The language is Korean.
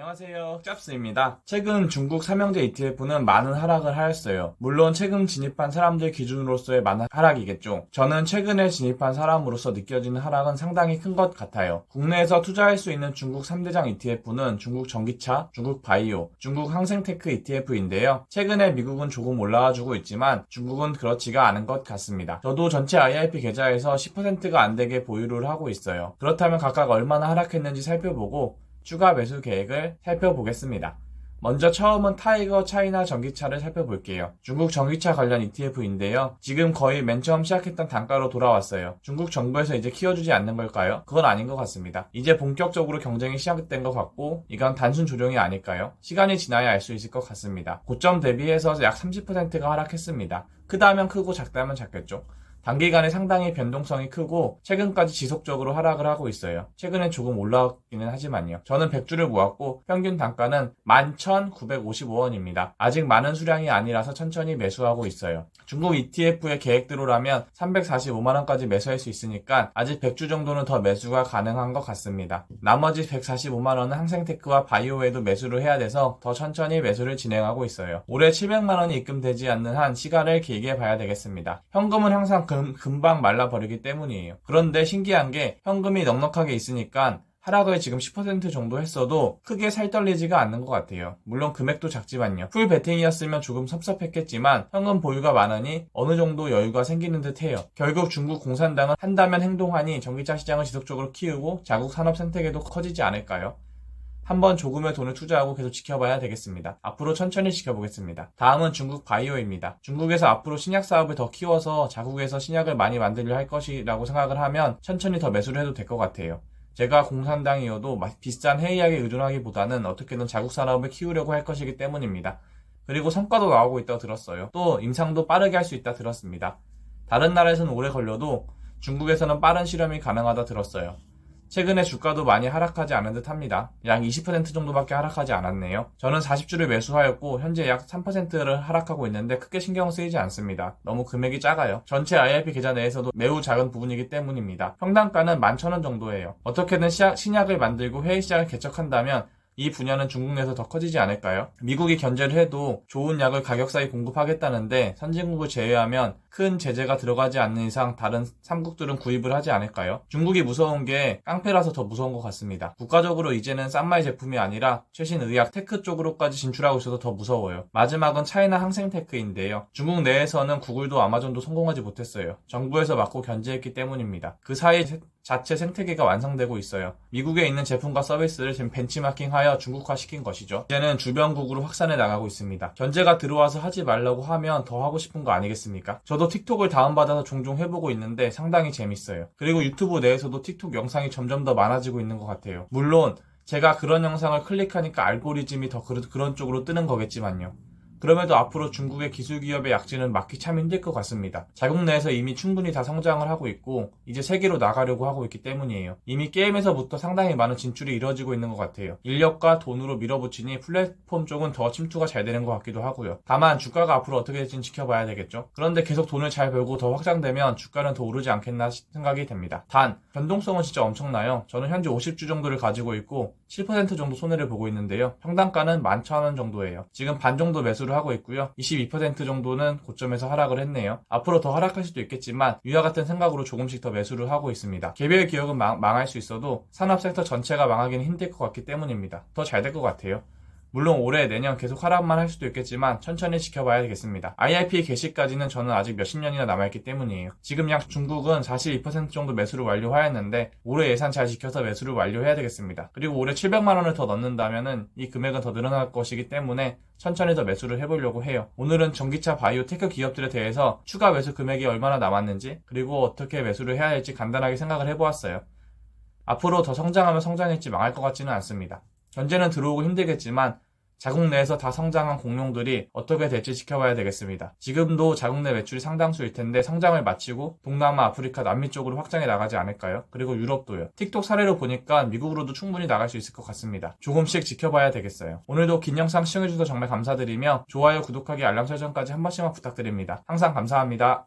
안녕하세요. 짭스입니다. 최근 중국 삼형제 ETF는 많은 하락을 하였어요. 물론 최근 진입한 사람들 기준으로서의 많은 하락이겠죠. 저는 최근에 진입한 사람으로서 느껴지는 하락은 상당히 큰 것 같아요. 국내에서 투자할 수 있는 중국 3대장 ETF는 중국 전기차, 중국 바이오, 중국 항생테크 ETF인데요. 최근에 미국은 조금 올라와 주고 있지만 중국은 그렇지가 않은 것 같습니다. 저도 전체 IRP 계좌에서 10%가 안 되게 보유를 하고 있어요. 그렇다면 각각 얼마나 하락했는지 살펴보고 추가 매수 계획을 살펴보겠습니다. 먼저 처음은 타이거 차이나 전기차를 살펴볼게요. 중국 전기차 관련 ETF인데요. 지금 거의 맨 처음 시작했던 단가로 돌아왔어요. 중국 정부에서 이제 키워주지 않는 걸까요? 그건 아닌 것 같습니다. 이제 본격적으로 경쟁이 시작된 것 같고 이건 단순 조정이 아닐까요? 시간이 지나야 알 수 있을 것 같습니다. 고점 대비해서 약 30%가 하락했습니다. 크다면 크고 작다면 작겠죠. 단기간에 상당히 변동성이 크고 최근까지 지속적으로 하락을 하고 있어요. 최근엔 조금 올라왔기는 하지만요. 저는 100주를 모았고 평균 단가는 11,955원입니다. 아직 많은 수량이 아니라서 천천히 매수하고 있어요. 중국 ETF의 계획대로라면 345만원까지 매수할 수 있으니까 아직 100주 정도는 더 매수가 가능한 것 같습니다. 나머지 145만원은 항생테크와 바이오에도 매수를 해야 돼서 더 천천히 매수를 진행하고 있어요. 올해 700만원이 입금되지 않는 한 시간을 길게 봐야 되겠습니다. 현금은 항상 금, 금방 말라버리기 때문이에요. 그런데 신기한 게 현금이 넉넉하게 있으니까 하락을 지금 10% 정도 했어도 크게 살떨리지가 않는 것 같아요. 물론 금액도 작지만요. 풀 베팅이었으면 조금 섭섭했겠지만 현금 보유가 많으니 어느 정도 여유가 생기는 듯 해요. 결국 중국 공산당은 한다면 행동하니 전기차 시장을 지속적으로 키우고 자국 산업 생태계도 커지지 않을까요? 한번 조금의 돈을 투자하고 계속 지켜봐야 되겠습니다. 앞으로 천천히 지켜보겠습니다. 다음은 중국 바이오입니다. 중국에서 앞으로 신약 사업을 더 키워서 자국에서 신약을 많이 만들려 할 것이라고 생각을 하면 천천히 더 매수를 해도 될 것 같아요. 제가 공산당이어도 마- 비싼 해이약에 의존하기보다는 어떻게든 자국 산업을 키우려고 할 것이기 때문입니다. 그리고 성과도 나오고 있다고 들었어요. 또 임상도 빠르게 할 수 있다 들었습니다. 다른 나라에서는 오래 걸려도 중국에서는 빠른 실험이 가능하다 들었어요. 최근에 주가도 많이 하락하지 않은 듯 합니다. 약 20% 정도밖에 하락하지 않았네요. 저는 40주를 매수하였고 현재 약 3%를 하락하고 있는데 크게 신경 쓰이지 않습니다. 너무 금액이 작아요. 전체 IRP 계좌 내에서도 매우 작은 부분이기 때문입니다. 평단가는 11,000원 정도예요. 어떻게든 시약- 신약을 만들고 해외 시장을 개척한다면 이 분야는 중국 내에서 더 커지지 않을까요? 미국이 견제를 해도 좋은 약을 가격사에 공급하겠다는데 선진국을 제외하면 큰 제재가 들어가지 않는 이상 다른 3국들은 구입을 하지 않을까요? 중국이 무서운 게 깡패라서 더 무서운 것 같습니다. 국가적으로 이제는 싼마이 제품이 아니라 최신 의학 테크 쪽으로까지 진출하고 있어서 더 무서워요. 마지막은 차이나 항생테크인데요. 중국 내에서는 구글도 아마존도 성공하지 못했어요. 정부에서 막고 견제했기 때문입니다. 그 사이 자체 생태계가 완성되고 있어요. 미국에 있는 제품과 서비스를 지금 벤치마킹하여 중국화 시킨 것이죠. 이제는 주변국으로 확산해 나가고 있습니다. 견제가 들어와서 하지 말라고 하면 더 하고 싶은 거 아니겠습니까? 저도 틱톡을 다운받아서 종종 해보고 있는데 상당히 재밌어요. 그리고 유튜브 내에서도 틱톡 영상이 점점 더 많아지고 있는 것 같아요. 물론 제가 그런 영상을 클릭하니까 알고리즘이 더 그런, 그런 쪽으로 뜨는 거겠지만요. 그럼에도 앞으로 중국의 기술 기업의 약진은 막기 참 힘들 것 같습니다. 자국 내에서 이미 충분히 다 성장을 하고 있고 이제 세계로 나가려고 하고 있기 때문이에요. 이미 게임에서부터 상당히 많은 진출이 이루어지고 있는 것 같아요. 인력과 돈으로 밀어붙이니 플랫폼 쪽은 더 침투가 잘 되는 것 같기도 하고요. 다만 주가가 앞으로 어떻게 될지는 지켜봐야 되겠죠. 그런데 계속 돈을 잘 벌고 더 확장되면 주가는 더 오르지 않겠나 생각이 됩니다. 단 변동성은 진짜 엄청나요. 저는 현재 50주 정도를 가지고 있고 7% 정도 손해를 보고 있는데요. 평단가는 11,000원 정도예요. 지금 반 정도 매수를 하고 있고요. 22% 정도는 고점에서 하락을 했네요. 앞으로 더 하락할 수도 있겠지만 위와 같은 생각으로 조금씩 더 매수를 하고 있습니다. 개별 기업은 망, 망할 수 있어도 산업 섹터 전체가 망하기는 힘들 것 같기 때문입니다. 더 잘 될 것 같아요. 물론 올해 내년 계속 하락만 할 수도 있겠지만 천천히 지켜봐야 되겠습니다. IRP 개시까지는 저는 아직 몇십 년이나 남아있기 때문이에요. 지금 약 중국은 42% 정도 매수를 완료하였는데 올해 예산 잘 지켜서 매수를 완료해야 되겠습니다. 그리고 올해 700만 원을 더 넣는다면은 이 금액은 더 늘어날 것이기 때문에 천천히 더 매수를 해보려고 해요. 오늘은 전기차 바이오 테크 기업들에 대해서 추가 매수 금액이 얼마나 남았는지 그리고 어떻게 매수를 해야 할지 간단하게 생각을 해보았어요. 앞으로 더 성장하면 성장했지 망할 것 같지는 않습니다. 견제는 들어오고 힘들겠지만 자국 내에서 다 성장한 공룡들이 어떻게 될지 지켜봐야 되겠습니다. 지금도 자국 내 매출이 상당수일 텐데 성장을 마치고 동남아, 아프리카, 남미 쪽으로 확장해 나가지 않을까요? 그리고 유럽도요. 틱톡 사례로 보니까 미국으로도 충분히 나갈 수 있을 것 같습니다. 조금씩 지켜봐야 되겠어요. 오늘도 긴 영상 시청해주셔서 정말 감사드리며 좋아요, 구독하기, 알람 설정까지 한 번씩만 부탁드립니다. 항상 감사합니다.